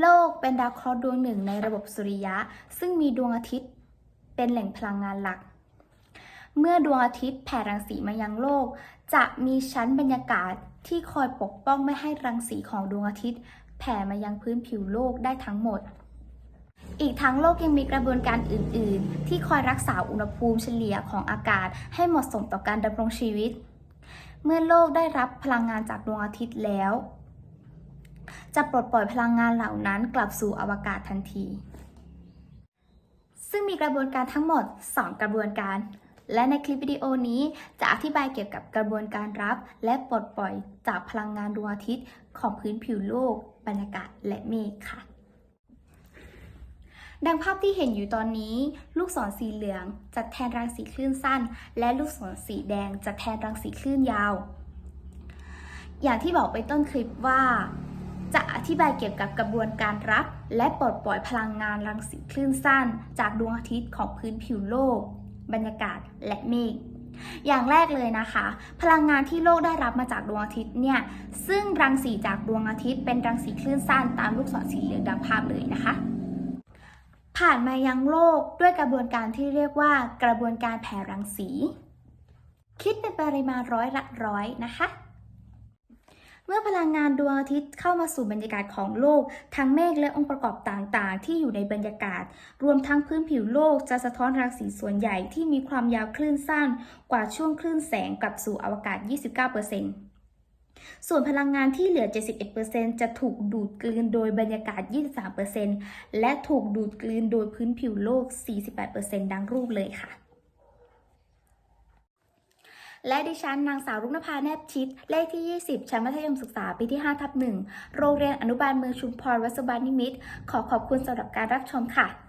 โลกเป็นดาวเคราะห์ดวงหนึ่งในระบบสุริยะ ซึ่งมีดวงอาทิตย์เป็นแหล่งพลังงานหลัก เมื่อดวงอาทิตย์แผ่รังสีมายังโลก จะมีชั้นบรรยากาศที่คอยปกป้องไม่ให้รังสีของดวงอาทิตย์ แผ่มายังพื้นผิวโลกได้ทั้งหมด อีกทั้งโลกยังมีกระบวนการอื่น ๆ ที่คอยรักษาอุณหภูมิเฉลี่ยของอากาศ ให้เหมาะสมต่อการดำรงชีวิต เมื่อโลกได้รับพลังงานจากดวงอาทิตย์แล้ว จะปลดปล่อยพลังงานเหล่านั้นกลับสู่อวกาศทันที ซึ่งมีกระบวนการทั้งหมด 2 กระบวนการ และในคลิปวิดีโอนี้จะอธิบายเกี่ยวกับกระบวนการรับ และปลดปล่อยจากพลังงานดวงอาทิตย์ของพื้นผิวโลก บรรยากาศและเมฆค่ะดังภาพที่เห็นอยู่ตอนนี้ ลูกศรสีเหลืองจะแทนรังสีคลื่นสั้น และลูกศรสีแดงจะแทนรังสีคลื่นยาว อย่างที่บอกไปต้นคลิปว่า อธิบายเกี่ยวกับกระบวนการรับ และปลดปล่อยพลังงานรังสีคลื่นสั้น จากดวงอาทิตย์ของพื้นผิวโลก บรรยากาศและเมฆอย่างแรกเลยนะคะ พลังงานที่โลกได้รับมาจากดวงอาทิตย์เนี่ยซึ่งรังสีจากดวงอาทิตย์เป็นรังสีคลื่นสั้นตามลูกศรสีเหลืองดังภาพเลยนะคะ ผ่านมายังโลกด้วยกระบวนการที่เรียกว่ากระบวนการแผ่รังสี คิดเป็นปริมาณร้อยละร้อยนะคะ เมื่อพลังงานดวงอาทิตย์เข้ามาสู่บรรยากาศของโลก ทั้งเมฆและองค์ประกอบต่างๆ ที่อยู่ในบรรยากาศ รวมทั้งพื้นผิวโลกจะสะท้อนรังสีส่วนใหญ่ที่มีความยาวคลื่นสั้นกว่าช่วงคลื่นแสงกลับสู่อวกาศ 29%ส่วนพลังงานที่เหลือ 71%จะถูกดูดกลืนโดยบรรยากาศ 23%และถูกดูดกลืนโดยพื้นผิวโลก 48%ดังรูปเลยค่ะ และดิฉันนางสาวรุ่งนภาแนบชิด เลขที่ 20 ชั้นมัธยมศึกษาปีที่5ทับ1โรงเรียนอนุบาลเมืองชุมพรวัสุบานิมิตขอขอบคุณสำหรับการรับชมค่ะ